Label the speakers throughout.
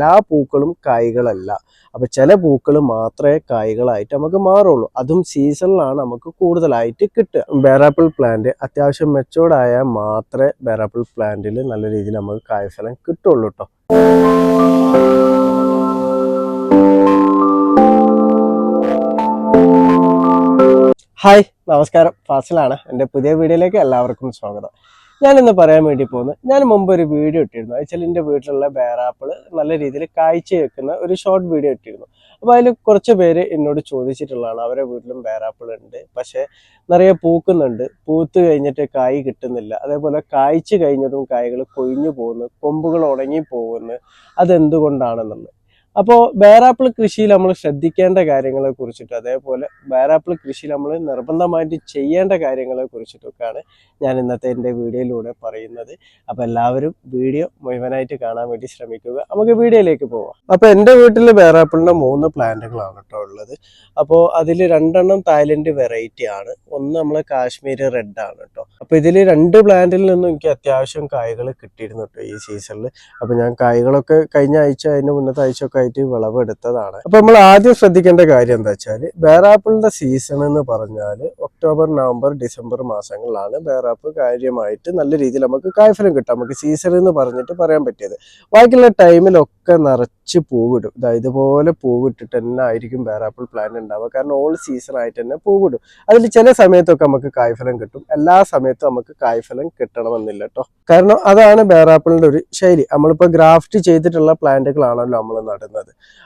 Speaker 1: എല്ലാ പൂക്കളും കായ്കളല്ല. അപ്പൊ ചില പൂക്കൾ മാത്രമേ കായ്കളായിട്ട് നമുക്ക് മാറുള്ളൂ. അതും സീസണിലാണ് നമുക്ക് കൂടുതലായിട്ട് കിട്ടുക. ബേറാപ്പിൾ പ്ലാന്റ് അത്യാവശ്യം മെച്ചോർഡായ മാത്രമേ ബേറാപ്പിൾ പ്ലാന്റിൽ നല്ല രീതിയിൽ നമുക്ക് കായ്ഫലം കിട്ടുള്ളൂ കേട്ടോ ഹായ് നമസ്കാരം. ഫാസിലാണ്. എന്റെ പുതിയ വീഡിയോയിലേക്ക് എല്ലാവർക്കും സ്വാഗതം. ഞാൻ ഇന്ന് പറയാൻ വേണ്ടി പോകുന്നത് ഞാൻ മുമ്പ് ഒരു വീഡിയോ ഇട്ടിരുന്നു. വെച്ചാൽ എന്റെ വീട്ടിലുള്ള ബേറാപ്പിൾ നല്ല രീതിയിൽ കാഴ്ച വെക്കുന്ന ഒരു ഷോർട്ട് വീഡിയോ ഇട്ടിരുന്നു. അപ്പോൾ അതിൽ കുറച്ച് പേര് എന്നോട് ചോദിച്ചിട്ടുള്ളതാണ്. അവരെ വീട്ടിലും ബേറാപ്പിൾ ഉണ്ട്. പക്ഷേ നിറയെ പൂക്കുന്നുണ്ട്. പൂത്ത് കഴിഞ്ഞിട്ട് കായ് കിട്ടുന്നില്ല. അതേപോലെ കായ്ച്ചു കഴിഞ്ഞതും കായകൾ കൊഴിഞ്ഞു പോകുന്നു. കൊമ്പുകൾ ഉണങ്ങി പോകുന്നു. അതെന്തുകൊണ്ടാണെന്നുള്ളത്. അപ്പോൾ ബേറാപ്പിൾ കൃഷിയിൽ നമ്മൾ ശ്രദ്ധിക്കേണ്ട കാര്യങ്ങളെ കുറിച്ചിട്ട് അതേപോലെ ബേറാപ്പിൾ കൃഷി നമ്മൾ നിർബന്ധമായിട്ട് ചെയ്യേണ്ട കാര്യങ്ങളെ കുറിച്ചിട്ടൊക്കെയാണ് ഞാൻ ഇന്നത്തെ എന്റെ വീഡിയോയിലൂടെ പറയുന്നത്. അപ്പോൾ എല്ലാവരും വീഡിയോ മുഴുവനായിട്ട് കാണാൻ വേണ്ടി ശ്രമിക്കുക. നമുക്ക് വീഡിയോയിലേക്ക് പോവാം. അപ്പോൾ എന്റെ വീട്ടിൽ ബേറാപ്പിളിന്റെ മൂന്ന് പ്ലാന്റുകളാണ് കേട്ടോ ഉള്ളത്. അപ്പോൾ അതിൽ രണ്ടെണ്ണം തായ്ലൻഡ് വെറൈറ്റി ആണ്. ഒന്ന് നമ്മൾ കാശ്മീർ റെഡ് ആണ് കേട്ടോ. അപ്പോൾ ഇതിൽ രണ്ട് പ്ലാന്റിൽ നിന്നും എനിക്ക് അത്യാവശ്യം കായകൾ കിട്ടിയിരുന്നു കേട്ടോ ഈ സീസണിൽ അപ്പോൾ ഞാൻ കായകളൊക്കെ കഴിഞ്ഞ ആഴ്ച അതിന്റെ മുന്നത്തെ ആഴ്ച ഒക്കെ ആയിട്ട് വിളവെടുത്തതാണ്. അപ്പൊ നമ്മൾ ആദ്യം ശ്രദ്ധിക്കേണ്ട കാര്യം എന്താ വെച്ചാൽ ബേറാപ്പിളിന്റെ സീസൺ എന്ന് പറഞ്ഞാൽ ഒക്ടോബർ നവംബർ ഡിസംബർ മാസങ്ങളിലാണ് ബേറാപ്പ് കാര്യമായിട്ട് നല്ല രീതിയിൽ നമുക്ക് കായ്ഫലം കിട്ടും നമുക്ക് സീസൺ എന്ന് പറഞ്ഞിട്ട് പറയാൻ പറ്റിയത്. ബാക്കിയുള്ള ടൈമിലൊക്കെ നിറച്ച് പൂവിടും. ഇതാ ഇതുപോലെ പൂവിട്ടിട്ട് തന്നെ ആയിരിക്കും ബേറാപ്പിൾ പ്ലാന്റ് ഉണ്ടാവുക. കാരണം ഓൾ സീസൺ ആയിട്ട് തന്നെ പൂവിടും. അതിൽ ചില സമയത്തൊക്കെ നമുക്ക് കായ്ഫലം കിട്ടും. എല്ലാ സമയത്തും നമുക്ക് കായ്ഫലം കിട്ടണമെന്നില്ല കേട്ടോ കാരണം അതാണ് ബേറാപ്പിളിന്റെ ഒരു ശൈലി. നമ്മളിപ്പോൾ ഗ്രാഫ്റ്റ് ചെയ്തിട്ടുള്ള പ്ലാന്റുകളാണല്ലോ നമ്മൾ നടുന്നത്.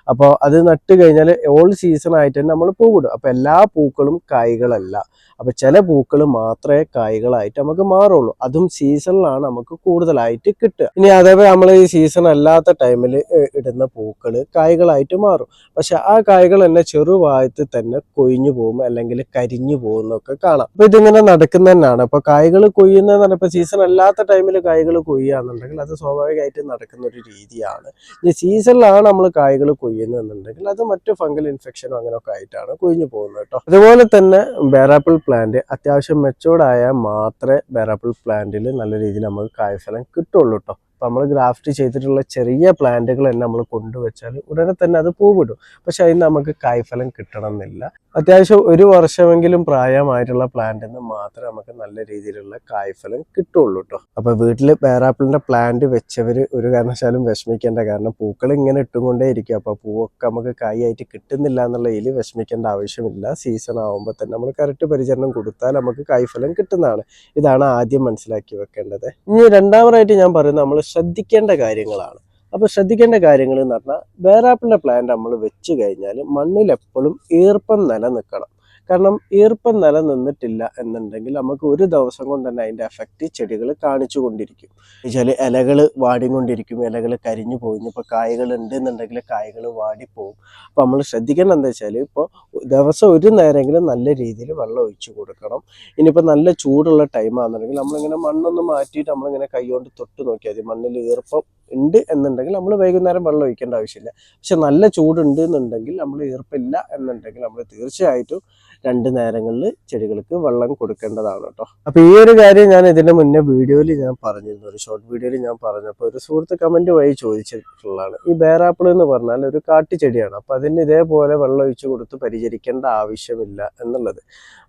Speaker 1: അപ്പോൾ അത് നട്ട് കഴിഞ്ഞാൽ ഓൾ സീസൺ ആയിട്ട് തന്നെ നമ്മൾ പൂവിടും. അപ്പോൾ എല്ലാ പൂക്കളും കായ്കളല്ല. അപ്പോൾ ചില പൂക്കൾ മാത്രമേ കായ്കളായിട്ട് നമുക്ക് മാറുള്ളൂ. അതും സീസണിലാണ് നമുക്ക് കൂടുതലായിട്ട് കിട്ടുക. ഇനി അതേപോലെ നമ്മൾ ഈ സീസൺ അല്ലാത്ത ടൈമിൽ ഇടുന്ന പൂക്കൾ കായ്കളായിട്ട് മാറും. പക്ഷെ ആ കായ്കൾ തന്നെ ചെറുവായത്തിൽ തന്നെ കൊഴിഞ്ഞു പോകും അല്ലെങ്കിൽ കരിഞ്ഞു പോകുന്നൊക്കെ കാണാം. അപ്പോൾ ഇതിങ്ങനെ നടക്കുന്ന തന്നെയാണ് അപ്പോൾ കായ്കൾ കൊയ്യുന്ന ഇപ്പോൾ സീസൺ അല്ലാത്ത ടൈമിൽ കായ്കൾ കൊയ്യുകയാണെന്നുണ്ടെങ്കിൽ അത് സ്വാഭാവികമായിട്ട് നടക്കുന്ന ഒരു രീതിയാണ്. ഇനി സീസണിലാണ് നമ്മൾ കായ്കൾ കൊയ്യുന്നതെന്നുണ്ടെങ്കിൽ അത് മറ്റു ഫംഗൽ ഇൻഫെക്ഷനോ അങ്ങനെയൊക്കെ ആയിട്ടാണ് കൊഴിഞ്ഞു പോകുന്നത് കേട്ടോ. അതുപോലെ തന്നെ ബേറാപ്പിൾ പ്ലാന്റ് അത്യാവശ്യം മെച്ചോർഡായാൽ മാത്രമേ ബേറാപ്പിൾ പ്ലാന്റിൽ നല്ല രീതിയിൽ നമുക്ക് കായഫലം കിട്ടുള്ളൂ കേട്ടോ. അപ്പം നമ്മൾ ഗ്രാഫ്റ്റ് ചെയ്തിട്ടുള്ള ചെറിയ പ്ലാന്റുകൾ തന്നെ നമ്മൾ കൊണ്ടുവച്ചാൽ ഉടനെ തന്നെ അത് പൂവിടും. പക്ഷെ അതിന് നമുക്ക് കായ്ഫലം കിട്ടണം എന്നില്ല അത്യാവശ്യം ഒരു വർഷമെങ്കിലും പ്രായമായിട്ടുള്ള പ്ലാന്റിൽ നിന്ന് മാത്രമേ നമുക്ക് നല്ല രീതിയിലുള്ള കായ്ഫലം കിട്ടുള്ളൂ കേട്ടോ അപ്പോൾ വീട്ടിൽ പേരാപ്പിളിന്റെ പ്ലാന്റ് വെച്ചവർ ഒരു കാരണവശാലും വിഷമിക്കേണ്ട കാരണം പൂക്കൾ ഇങ്ങനെ ഇട്ടുകൊണ്ടേ ഇരിക്കും. അപ്പോൾ പൂവൊക്കെ നമുക്ക് കായായിട്ട് കിട്ടുന്നില്ല എന്നുള്ള ഇതിൽ വിഷമിക്കേണ്ട ആവശ്യമില്ല. സീസൺ ആകുമ്പോൾ തന്നെ നമ്മൾ കറക്റ്റ് പരിചരണം കൊടുത്താൽ നമുക്ക് കായ്ഫലം കിട്ടുന്നതാണ്. ഇതാണ് ആദ്യം മനസ്സിലാക്കി വെക്കേണ്ടത്. ഇനി രണ്ടാമതായിട്ട് ഞാൻ പറയുന്നത് നമ്മൾ ശ്രദ്ധിക്കേണ്ട കാര്യങ്ങളാണ്. അപ്പോൾ ശ്രദ്ധിക്കേണ്ട കാര്യങ്ങൾ എന്ന് പറഞ്ഞാൽ വേറാപ്പിളിന്റെ പ്ലാന്റ് നമ്മൾ വെച്ച് കഴിഞ്ഞാൽ മണ്ണിൽ എപ്പോഴും ഈർപ്പം നിലനിൽക്കണം. കാരണം ഈർപ്പം നിലനിന്നിട്ടില്ല എന്നുണ്ടെങ്കിൽ നമുക്ക് ഒരു ദിവസം കൊണ്ട് തന്നെ അതിന്റെ എഫക്റ്റ് ചെടികൾ കാണിച്ചു കൊണ്ടിരിക്കും. വെച്ചാൽ ഇലകൾ വാടിക്കൊണ്ടിരിക്കും ഇലകൾ കരിഞ്ഞു പോകുന്നു ഇപ്പോൾ കായ്കൾ ഉണ്ടെന്നുണ്ടെങ്കിൽ കായകൾ വാടിപ്പോവും അപ്പോൾ നമ്മൾ ശ്രദ്ധിക്കേണ്ടത് എന്താ വെച്ചാൽ ഇപ്പോൾ ദിവസം ഒരു നേരമെങ്കിലും നല്ല രീതിയിൽ വെള്ളം ഒഴിച്ചു കൊടുക്കണം. ഇനിയിപ്പോൾ നല്ല ചൂടുള്ള ടൈം ആണെന്നുണ്ടെങ്കിൽ നമ്മളിങ്ങനെ മണ്ണൊന്ന് മാറ്റിയിട്ട് നമ്മളിങ്ങനെ കൈകൊണ്ട് തൊട്ട് നോക്കിയാൽ മതി. മണ്ണിൽ ഈർപ്പം ഉണ്ട് എന്നുണ്ടെങ്കിൽ നമ്മൾ വൈകുന്നേരം വെള്ളം ഒഴിക്കേണ്ട ആവശ്യമില്ല. പക്ഷെ നല്ല ചൂടുണ്ട് എന്നുണ്ടെങ്കിൽ നമ്മൾ ഈർപ്പില്ല എന്നുണ്ടെങ്കിൽ നമ്മൾ തീർച്ചയായിട്ടും രണ്ട് നേരങ്ങളിൽ ചെടികൾക്ക് വെള്ളം കൊടുക്കേണ്ടതാണ് കേട്ടോ. അപ്പൊ ഈ ഒരു കാര്യം ഞാൻ ഇതിന്റെ മുന്നേ വീഡിയോയിൽ ഞാൻ പറഞ്ഞിരുന്നു. ഒരു ഷോർട്ട് വീഡിയോയിൽ ഞാൻ പറഞ്ഞപ്പോൾ ഒരു സുഹൃത്ത് കമന്റ് വഴി ചോദിച്ചിട്ടുള്ളതാണ്. ഈ ബേറാപ്പിൾ എന്ന് പറഞ്ഞാൽ ഒരു കാട്ടുചെടിയാണ്. അപ്പൊ അതിന് ഇതേപോലെ വെള്ളം ഒഴിച്ചു കൊടുത്ത് പരിചരിക്കേണ്ട ആവശ്യമില്ല എന്നുള്ളത്.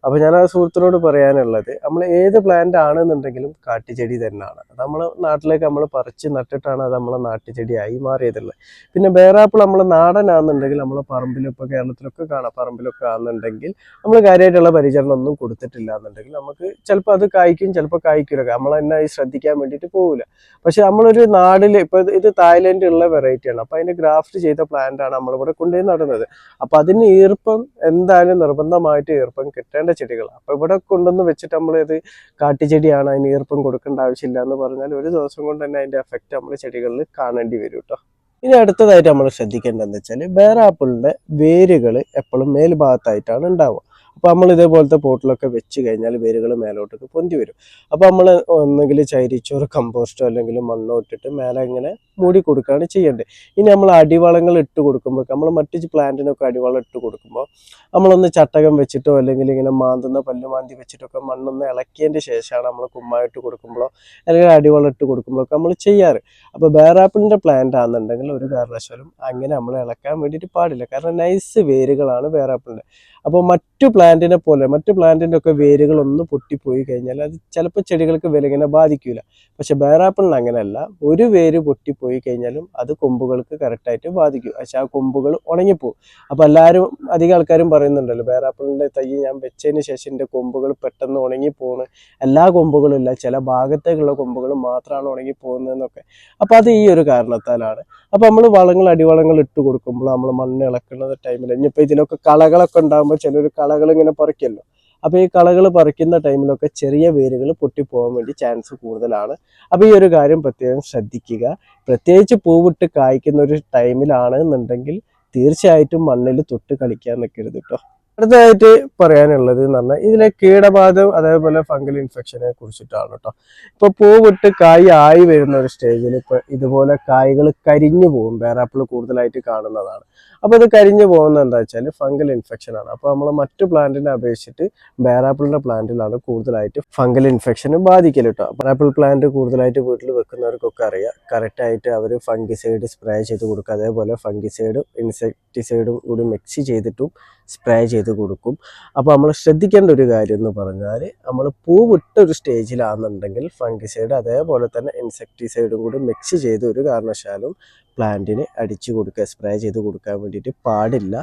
Speaker 1: അപ്പൊ ഞാൻ ആ സുഹൃത്തിനോട് പറയാനുള്ളത് നമ്മൾ ഏത് പ്ലാന്റ് ആണെന്നുണ്ടെങ്കിലും കാട്ടിച്ചെടി തന്നെയാണ്. നമ്മൾ നാട്ടിലേക്ക് നമ്മൾ പറിച്ച് നട്ടിട്ടാണ് അത് നമ്മളെ നാട്ടുചെടിയായി മാറിയതുള്ളത് പിന്നെ ബേറാപ്പിൾ നമ്മൾ നാടനാണെന്നുണ്ടെങ്കിൽ നമ്മളെ പറമ്പിലും ഇപ്പോൾ കേരളത്തിലൊക്കെ കാണാം. പറമ്പിലൊക്കെ ആണെന്നുണ്ടെങ്കിൽ നമ്മൾ കാര്യമായിട്ടുള്ള പരിചരണം ഒന്നും കൊടുത്തിട്ടില്ല എന്നുണ്ടെങ്കിൽ നമുക്ക് ചിലപ്പോൾ അത് കായ്ക്കും ചിലപ്പോൾ കായ്ക്കില്ല നമ്മൾ തന്നെ ശ്രദ്ധിക്കാൻ വേണ്ടിയിട്ട് പോകില്ല പക്ഷെ നമ്മളൊരു നാടിൽ ഇപ്പോൾ ഇത് ഇത് തായ്ലൻഡ് ഉള്ള വെറൈറ്റിയാണ്. അപ്പോൾ അതിന്റെ ഗ്രാഫ്റ്റ് ചെയ്ത പ്ലാന്റ് ആണ് നമ്മളിവിടെ കൊണ്ടുപോയി നടുന്നത്. അപ്പോൾ അതിന് ഈർപ്പം എന്തായാലും നിർബന്ധമായിട്ട് ഈർപ്പം കിട്ടേണ്ട ചെടികളാണ് അപ്പോൾ ഇവിടെ കൊണ്ടുവന്ന് വെച്ചിട്ട് നമ്മൾ ഇത് കാട്ടുചെടിയാണ് അതിന് ഈർപ്പം കൊടുക്കേണ്ട ആവശ്യമില്ല എന്ന് പറഞ്ഞാൽ ഒരു ദിവസം കൊണ്ട് തന്നെ അതിന്റെ എഫക്റ്റ് നമ്മൾ ചെടികളിൽ കാണേണ്ടി വരും കേട്ടോ ഇനി അടുത്തതായിട്ട് നമ്മൾ ശ്രദ്ധിക്കേണ്ടത് എന്താ വെച്ചാൽ ആപ്പിളിന്റെ വേരുകൾ എപ്പോഴും മേൽഭാഗത്തായിട്ടാണ് ഉണ്ടാവുക. അപ്പോൾ നമ്മൾ ഇതേപോലത്തെ പോട്ടിലൊക്കെ വെച്ച് കഴിഞ്ഞാൽ വേരുകൾ മേലോട്ടേക്ക് പൊന്തി വരും. അപ്പോൾ നമ്മൾ ഒന്നെങ്കിൽ ചൈരിച്ചോറ് കമ്പോസ്റ്റോ അല്ലെങ്കിൽ മണ്ണോ ഇട്ടിട്ട് മേലെ ഇങ്ങനെ മൂടി കൊടുക്കുകയാണ് ചെയ്യേണ്ടത്. ഇനി നമ്മൾ അടിവളങ്ങൾ ഇട്ട് കൊടുക്കുമ്പോൾ നമ്മൾ മറ്റു പ്ലാന്റിനൊക്കെ അടിവളം ഇട്ട് കൊടുക്കുമ്പോൾ നമ്മളൊന്ന് ചട്ടകം വെച്ചിട്ടോ അല്ലെങ്കിൽ ഇങ്ങനെ മാന്തുന്ന പല്ലുമാന്തി വെച്ചിട്ടൊക്കെ മണ്ണൊന്ന് ഇളക്കിയതിന്റെ ശേഷമാണ് നമ്മൾ കുമ്മായിട്ട് കൊടുക്കുമ്പോഴോ അല്ലെങ്കിൽ അടിവളം ഇട്ട് കൊടുക്കുമ്പോഴൊക്കെ നമ്മൾ ചെയ്യാറ്. അപ്പോൾ ബേറാപ്പിളിന്റെ പ്ലാന്റ് ആണെന്നുണ്ടെങ്കിൽ ഒരു കാരണവശാലും അങ്ങനെ നമ്മൾ ഇളക്കാൻ വേണ്ടിയിട്ട് പാടില്ല. കാരണം നൈസ് വേരുകളാണ് ബേറാപ്പിളിന്റെ അപ്പോൾ മറ്റു പ്ലാന്റിനെ പോലെ മറ്റു പ്ലാന്റിന്റെ ഒക്കെ വേരുകളൊന്ന് പൊട്ടിപ്പോയി കഴിഞ്ഞാൽ അത് ചിലപ്പോൾ ചെടികൾക്ക് വിലങ്ങനെ ബാധിക്കില്ല പക്ഷെ ബേറാപ്പിളിന് അങ്ങനെയല്ല. ഒരു വേര് പൊട്ടിപ്പോയി കഴിഞ്ഞാലും അത് കൊമ്പുകൾക്ക് കറക്റ്റായിട്ട് ബാധിക്കും. പക്ഷെ ആ കൊമ്പുകൾ ഉണങ്ങിപ്പോവും. അപ്പോൾ എല്ലാവരും അധികം ആൾക്കാരും പറയുന്നുണ്ടല്ലോ ബേറാപ്പിളിന്റെ തൈ ഞാൻ വെച്ചതിന് ശേഷം എന്റെ കൊമ്പുകൾ പെട്ടെന്ന് ഉണങ്ങിപ്പോണ്. എല്ലാ കൊമ്പുകളും ഇല്ല ചില ഭാഗത്തേക്കുള്ള കൊമ്പുകൾ മാത്രമാണ് ഉണങ്ങിപ്പോകുന്നതെന്നൊക്കെ. അപ്പോൾ അത് ഈ ഒരു കാരണത്താലാണ്. അപ്പോൾ നമ്മൾ വളങ്ങൾ അടിവളങ്ങൾ ഇട്ട് കൊടുക്കുമ്പോൾ നമ്മൾ മണ്ണ് ഇളക്കുന്ന ടൈമിൽ ഇനിയിപ്പോൾ ഇതിലൊക്കെ കളകളൊക്കെ ഉണ്ടാകുമ്പോൾ ചിലർ കളകൾ ഇങ്ങനെ പറിക്കുമല്ലോ അപ്പോൾ ഈ കളകൾ പറിക്കുന്ന ടൈമിലൊക്കെ ചെറിയ വേരുകൾ പൊട്ടിപ്പോകാൻ വേണ്ടി ചാൻസ് കൂടുതലാണ്. അപ്പോൾ ഈ ഒരു കാര്യം പ്രത്യേകം ശ്രദ്ധിക്കുക. പ്രത്യേകിച്ച് പൂവിട്ട് കായ്ക്കുന്ന ഒരു ടൈമിലാണെന്നുണ്ടെങ്കിൽ തീർച്ചയായിട്ടും മണ്ണിൽ തൊട്ട് കളിക്കാൻ നിൽക്കരുത് കേട്ടോ അടുത്തതായിട്ട് പറയാനുള്ളത് എന്ന് പറഞ്ഞാൽ ഇതിലെ കീടബാധം അതേപോലെ ഫംഗൽ ഇൻഫെക്ഷനെ കുറിച്ചിട്ടാണ് കേട്ടോ. ഇപ്പൊ പൂവിട്ട് കായ് ആയി വരുന്ന ഒരു സ്റ്റേജിൽ ഇപ്പൊ ഇതുപോലെ കായ്കൾ കരിഞ്ഞു പോകും. ബേറാപ്പിൾ കൂടുതലായിട്ട് കാണുന്നതാണ്. അപ്പൊ ഇത് കരിഞ്ഞു പോകുന്നത് എന്താ വെച്ചാൽ ഫംഗൽ ഇൻഫെക്ഷൻ ആണ്. അപ്പൊ നമ്മൾ മറ്റു പ്ലാന്റിനെ അപേക്ഷിച്ചിട്ട് വേറാപ്പിളിന്റെ പ്ലാന്റിലാണ് കൂടുതലായിട്ട് ഫംഗൽ ഇൻഫെക്ഷൻ ബാധിക്കൽ കേട്ടോ. ബേറാപ്പിൾ പ്ലാന്റ് കൂടുതലായിട്ട് വീട്ടിൽ വെക്കുന്നവർക്കൊക്കെ അറിയാം. കറക്റ്റ് ആയിട്ട് അവർ ഫംഗിസൈഡ് സ്പ്രേ ചെയ്ത് കൊടുക്കുക അതേപോലെ ഫംഗിസൈഡും ഇൻസെക്ടിസൈഡും കൂടി മിക്സ് ചെയ്തിട്ടും സ്പ്രേ ചെയ്ത് കൊടുക്കും. അപ്പോൾ നമ്മൾ ശ്രദ്ധിക്കേണ്ട ഒരു കാര്യം എന്ന് പറഞ്ഞാൽ നമ്മൾ പൂവിട്ട ഒരു സ്റ്റേജിലാണെന്നുണ്ടെങ്കിൽ ഫംഗിസൈഡ് അതേപോലെ തന്നെ ഇൻസെക്ടിസൈഡും കൂടി മിക്സ് ചെയ്ത് ഒരു കാരണവശാലും പ്ലാന്റിന് അടിച്ചു കൊടുക്കുക സ്പ്രേ ചെയ്ത് കൊടുക്കാൻ വേണ്ടിയിട്ട് പാടില്ല.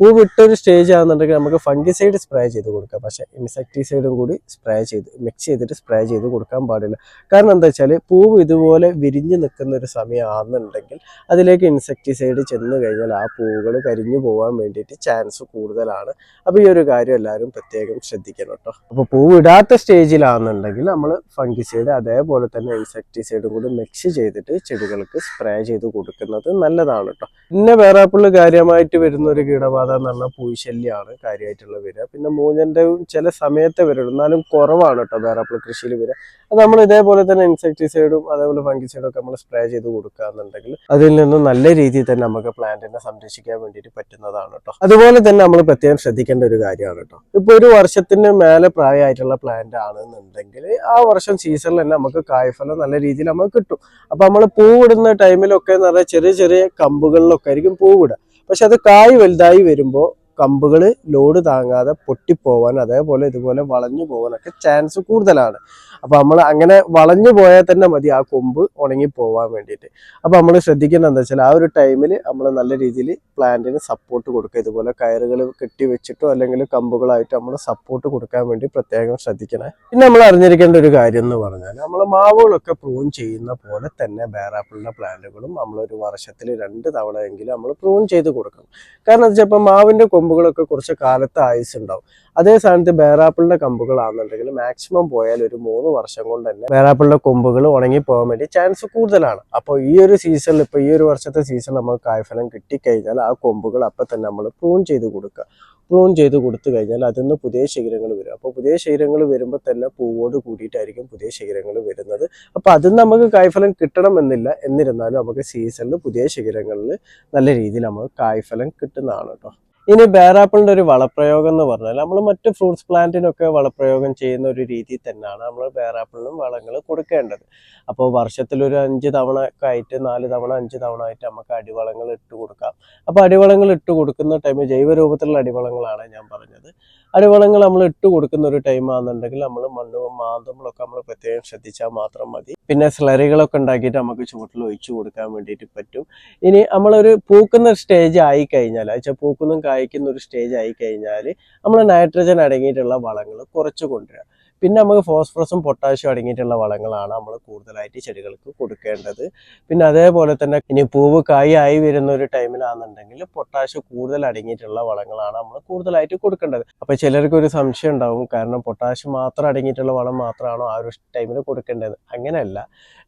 Speaker 1: പൂ വിട്ടൊരു സ്റ്റേജ് ആണെന്നുണ്ടെങ്കിൽ നമുക്ക് ഫംഗിസൈഡ് സ്പ്രേ ചെയ്ത് കൊടുക്കാം. പക്ഷേ ഇൻസെക്ടിസൈഡും കൂടി സ്പ്രേ ചെയ്ത് മിക്സ് ചെയ്തിട്ട് സ്പ്രേ ചെയ്ത് കൊടുക്കാൻ പാടില്ല. കാരണം എന്താ വെച്ചാൽ പൂവ് ഇതുപോലെ വിരിഞ്ഞ് നിൽക്കുന്ന ഒരു സമയമാണെന്നുണ്ടെങ്കിൽ അതിലേക്ക് ഇൻസെക്ടിസൈഡ് ചെന്ന് കഴിഞ്ഞാൽ ആ പൂവുകൾ കരിഞ്ഞു പോകാൻ വേണ്ടിയിട്ട് ചാൻസ് കൂടുതലാണ്. അപ്പോൾ ഈ ഒരു കാര്യം എല്ലാവരും പ്രത്യേകം ശ്രദ്ധിക്കണം കേട്ടോ. അപ്പോൾ പൂവിടാത്ത സ്റ്റേജിലാണെന്നുണ്ടെങ്കിൽ നമ്മൾ ഫംഗിസൈഡ് അതേപോലെ തന്നെ ഇൻസെക്ടിസൈഡും കൂടി മിക്സ് ചെയ്തിട്ട് ചെടികൾക്ക് സ്പ്രേ ചെയ്ത് കൊടുക്കുന്നത് നല്ലതാണ് കേട്ടോ പിന്നെ വേറാപ്പിള്ള് കാര്യമായിട്ട് വരുന്ന ഒരു കീടബാധ എന്ന് പറഞ്ഞാൽ പൂശല്യമാണ് കാര്യമായിട്ടുള്ള വരിക. പിന്നെ മൂഞ്ഞന്റെയും ചില സമയത്തെ വരുള്ളൂ എന്നാലും കുറവാണ് കേട്ടോ വേറാപ്പിൾ കൃഷിയിൽ വരിക. അത് നമ്മൾ ഇതേപോലെ തന്നെ ഇൻസെക്ടിസൈഡും അതേപോലെ ഫംഗിസൈഡും ഒക്കെ നമ്മൾ സ്പ്രേ ചെയ്ത് കൊടുക്കുകയെന്നുണ്ടെങ്കിൽ അതിൽ നിന്നും നല്ല രീതിയിൽ തന്നെ നമുക്ക് പ്ലാന്റിനെ സംരക്ഷിക്കാൻ വേണ്ടിയിട്ട് പറ്റുന്നതാണ് കേട്ടോ അതുപോലെ തന്നെ നമ്മൾ പ്രത്യേകം ശ്രദ്ധിക്കേണ്ട ഒരു കാര്യമാണ് കേട്ടോ ഇപ്പൊ ഒരു വർഷത്തിന് മേലെ പ്രായമായിട്ടുള്ള പ്ലാന്റ് ആണെന്നുണ്ടെങ്കിൽ ആ വർഷം സീസണിൽ തന്നെ നമുക്ക് കായ്ഫലം നല്ല രീതിയിൽ നമുക്ക് കിട്ടും. അപ്പൊ നമ്മൾ പൂവിടുന്ന ടൈമിലൊക്കെ പറഞ്ഞാൽ ചെറിയ ചെറിയ കമ്പുകളിലൊക്കെ ആയിരിക്കും പൂവിടുക. പക്ഷെ അത് കായ് വലുതായി വരുമ്പോൾ കമ്പുകൾ ലോഡ് താങ്ങാതെ പൊട്ടിപ്പോവാൻ അതേപോലെ ഇതുപോലെ വളഞ്ഞു പോകാനൊക്കെ ചാൻസ് കൂടുതലാണ്. അപ്പൊ നമ്മൾ അങ്ങനെ വളഞ്ഞു പോയാൽ തന്നെ മതി ആ കൊമ്പ് ഉണങ്ങി പോവാൻ വേണ്ടിയിട്ട്. അപ്പൊ നമ്മൾ ശ്രദ്ധിക്കേണ്ടത് എന്താ വെച്ചാൽ ആ ഒരു ടൈമിൽ നമ്മൾ നല്ല രീതിയിൽ പ്ലാന്റിന് സപ്പോർട്ട് കൊടുക്കുക. ഇതുപോലെ കയറുകൾ കെട്ടി വെച്ചിട്ടോ അല്ലെങ്കിൽ കമ്പുകളായിട്ട് നമ്മൾ സപ്പോർട്ട് കൊടുക്കാൻ വേണ്ടി പ്രത്യേകം ശ്രദ്ധിക്കണം. പിന്നെ നമ്മൾ അറിഞ്ഞിരിക്കേണ്ട ഒരു കാര്യം എന്ന് പറഞ്ഞാൽ നമ്മൾ മാവുകളൊക്കെ പ്രൂൺ ചെയ്യുന്ന പോലെ തന്നെ ബേറാപ്പിളിന്റെ പ്ലാന്റുകളും നമ്മളൊരു വർഷത്തിൽ രണ്ട് തവണയെങ്കിലും നമ്മൾ പ്രൂൺ ചെയ്ത് കൊടുക്കണം. കാരണം എന്താ വെച്ചാൽ ഇപ്പം മാവിന്റെ കൊമ്പുകളൊക്കെ കുറച്ച് കാലത്ത് ആയുസ് ഉണ്ടാവും അതേ സ്ഥാനത്ത് ബേറാപ്പിളിന്റെ കമ്പുകളാണെന്നുണ്ടെങ്കിൽ മാക്സിമം പോയാൽ ഒരു മൂന്ന് വർഷം കൊണ്ട് തന്നെ ബേറാപ്പിളിന്റെ കൊമ്പുകൾ ഉണങ്ങി പോകാൻ വേണ്ടി ചാൻസ് കൂടുതലാണ്. അപ്പോൾ ഈ ഒരു സീസണിൽ ഇപ്പോൾ ഈ ഒരു വർഷത്തെ സീസൺ നമുക്ക് കായ്ഫലം കിട്ടിക്കഴിഞ്ഞാൽ ആ കൊമ്പുകൾ അപ്പം തന്നെ നമ്മൾ പ്രൂൺ ചെയ്ത് കൊടുക്കുക. പ്രൂൺ ചെയ്ത് കൊടുത്തു കഴിഞ്ഞാൽ അതിൽ നിന്ന് പുതിയ ശിഖരങ്ങൾ വരും. അപ്പോൾ പുതിയ ശിഖരങ്ങൾ വരുമ്പോൾ തന്നെ പൂവോട് കൂടിയിട്ടായിരിക്കും പുതിയ ശിഖരങ്ങൾ വരുന്നത്. അപ്പോൾ അതിൽ നമുക്ക് കായ്ഫലം കിട്ടണമെന്നില്ല എന്നിരുന്നാലും നമുക്ക് സീസണിൽ പുതിയ ശിഖരങ്ങളിൽ നല്ല രീതിയിൽ നമുക്ക് കായ്ഫലം കിട്ടുന്നതാണ് കേട്ടോ. ഇനി ബേറാപ്പിളിന്റെ ഒരു വളപ്രയോഗം എന്ന് പറഞ്ഞാൽ നമ്മൾ മറ്റ് ഫ്രൂട്ട്സ് പ്ലാന്റിനൊക്കെ വളപ്രയോഗം ചെയ്യുന്ന ഒരു രീതി തന്നെയാണ് നമ്മൾ ബേറാപ്പിളിനും വളങ്ങൾ കൊടുക്കേണ്ടത്. അപ്പോൾ വർഷത്തിൽ ഒരു അഞ്ച് തവണ ഒക്കെ ആയിട്ട് നാല് തവണ അഞ്ച് തവണ ആയിട്ട് നമുക്ക് അടിവളങ്ങൾ ഇട്ട് കൊടുക്കാം. അപ്പോൾ അടിവളങ്ങൾ ഇട്ട് കൊടുക്കുന്ന ടൈമിൽ ജൈവ രൂപത്തിലുള്ള അടിവളങ്ങളാണ് ഞാൻ പറഞ്ഞത്. അടിവളങ്ങൾ നമ്മൾ ഇട്ട് കൊടുക്കുന്ന ഒരു ടൈം ആണെന്നുണ്ടെങ്കിൽ നമ്മൾ മണ്ണും മാന്തങ്ങളൊക്കെ നമ്മൾ പ്രത്യേകം ശ്രദ്ധിച്ചാൽ മാത്രം മതി. പിന്നെ സ്ലറികളൊക്കെ ഉണ്ടാക്കിയിട്ട് നമുക്ക് ചുവട്ടിൽ ഒഴിച്ചു കൊടുക്കാൻ വേണ്ടിയിട്ട് പറ്റും. ഇനി നമ്മളൊരു പൂക്കുന്ന സ്റ്റേജ് ആയി കഴിഞ്ഞാൽ വെച്ചാൽ പൂക്കുന്നതും കായ്ക്കുന്ന ഒരു സ്റ്റേജ് ആയി കഴിഞ്ഞാൽ നമ്മൾ നൈട്രജൻ അടങ്ങിയിട്ടുള്ള വളങ്ങൾ കുറച്ച് കൊണ്ടുവരിക. പിന്നെ നമുക്ക് ഫോസ്ഫറസും പൊട്ടാഷ്യം അടങ്ങിയിട്ടുള്ള വളങ്ങളാണ് നമ്മൾ കൂടുതലായിട്ട് ചെടികൾക്ക് കൊടുക്കേണ്ടത്. പിന്നെ അതേപോലെ തന്നെ ഇനി പൂവ് കായി ആയി വരുന്ന ഒരു ടൈമിലാണെന്നുണ്ടെങ്കിൽ പൊട്ടാഷ്യം കൂടുതൽ അടങ്ങിയിട്ടുള്ള വളങ്ങളാണ് നമ്മൾ കൂടുതലായിട്ട് കൊടുക്കേണ്ടത്. അപ്പോൾ ചിലർക്ക് ഒരു സംശയം ഉണ്ടാവും കാരണം പൊട്ടാഷ്യം മാത്രം അടങ്ങിയിട്ടുള്ള വളം മാത്രമാണോ ആ ഒരു ടൈമിൽ കൊടുക്കേണ്ടത്? അങ്ങനെയല്ല.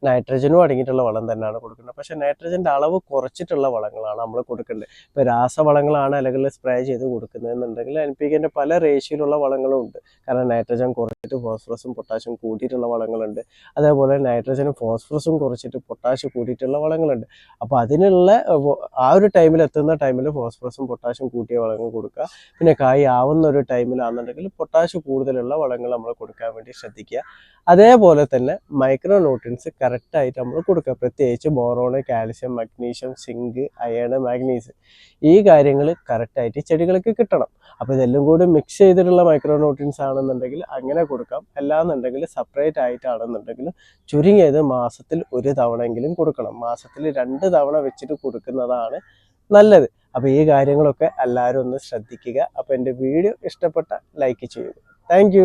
Speaker 1: നൈട്രജനും അടങ്ങിയിട്ടുള്ള വളം തന്നെയാണ് കൊടുക്കേണ്ടത്. പക്ഷേ നൈട്രജന്റെ അളവ് കുറച്ചിട്ടുള്ള വളങ്ങളാണ് നമ്മൾ കൊടുക്കേണ്ടത്. ഇപ്പോൾ രാസവളങ്ങളാണ് അല്ലെങ്കിൽ സ്പ്രേ ചെയ്ത് കൊടുക്കുന്നതെന്നുണ്ടെങ്കിൽ എൻ പി കെന്റെ പല റേഷ്യോയിലുള്ള വളങ്ങളും ഉണ്ട്. കാരണം നൈട്രജൻ കുറച്ചിട്ട് ഫോസ്ഫറസും പൊട്ടാഷ്യം കൂട്ടിയിട്ടുള്ള വളങ്ങളുണ്ട്. അതേപോലെ നൈട്രജനും ഫോസ്ഫറസും കുറച്ചിട്ട് പൊട്ടാഷ്യം കൂട്ടിയിട്ടുള്ള വളങ്ങളുണ്ട്. അപ്പോൾ അതിനുള്ള ആ ഒരു ടൈമിൽ എത്തുന്ന ടൈമിൽ ഫോസ്ഫറസും പൊട്ടാഷ്യം കൂട്ടിയ വളങ്ങൾ കൊടുക്കുക. പിന്നെ കായ് ആവുന്ന ഒരു ടൈമിലാണെന്നുണ്ടെങ്കിൽ പൊട്ടാഷ്യം കൂടുതലുള്ള വളങ്ങൾ നമ്മൾ കൊടുക്കാൻ വേണ്ടി ശ്രദ്ധിക്കുക. അതേപോലെ തന്നെ മൈക്രോ ന്യൂട്രിയൻസ് കറക്റ്റായിട്ട് നമ്മൾ കൊടുക്കുക. പ്രത്യേകിച്ച് boron calcium magnesium zinc iron manganese ഈ കാര്യങ്ങൾ കറക്റ്റായിട്ട് ചെടികൾക്ക് കിട്ടണം. അപ്പോൾ ഇതെല്ലാം കൂടി മിക്സ് ചെയ്തിട്ടുള്ള മൈക്രോ ന്യൂട്രിയൻസ് ആണെന്നുണ്ടെങ്കിൽ അങ്ങനെ കൊടുക്കാം. അല്ലാന്നുണ്ടെങ്കിൽ സെപ്പറേറ്റ് ആയിട്ടാണെന്നുണ്ടെങ്കിൽ ചുരുങ്ങിയത് മാസത്തിൽ ഒരു തവണയെങ്കിലും കൊടുക്കണം. മാസത്തിൽ രണ്ട് തവണ വെച്ചിട്ട് കൊടുക്കുന്നതാണ് നല്ലത്. അപ്പോൾ ഈ കാര്യങ്ങളൊക്കെ എല്ലാവരും ഒന്ന് ശ്രദ്ധിക്കുക. അപ്പോൾ എന്റെ വീഡിയോ ഇഷ്ടപ്പെട്ട ലൈക്ക് ചെയ്യുക. താങ്ക്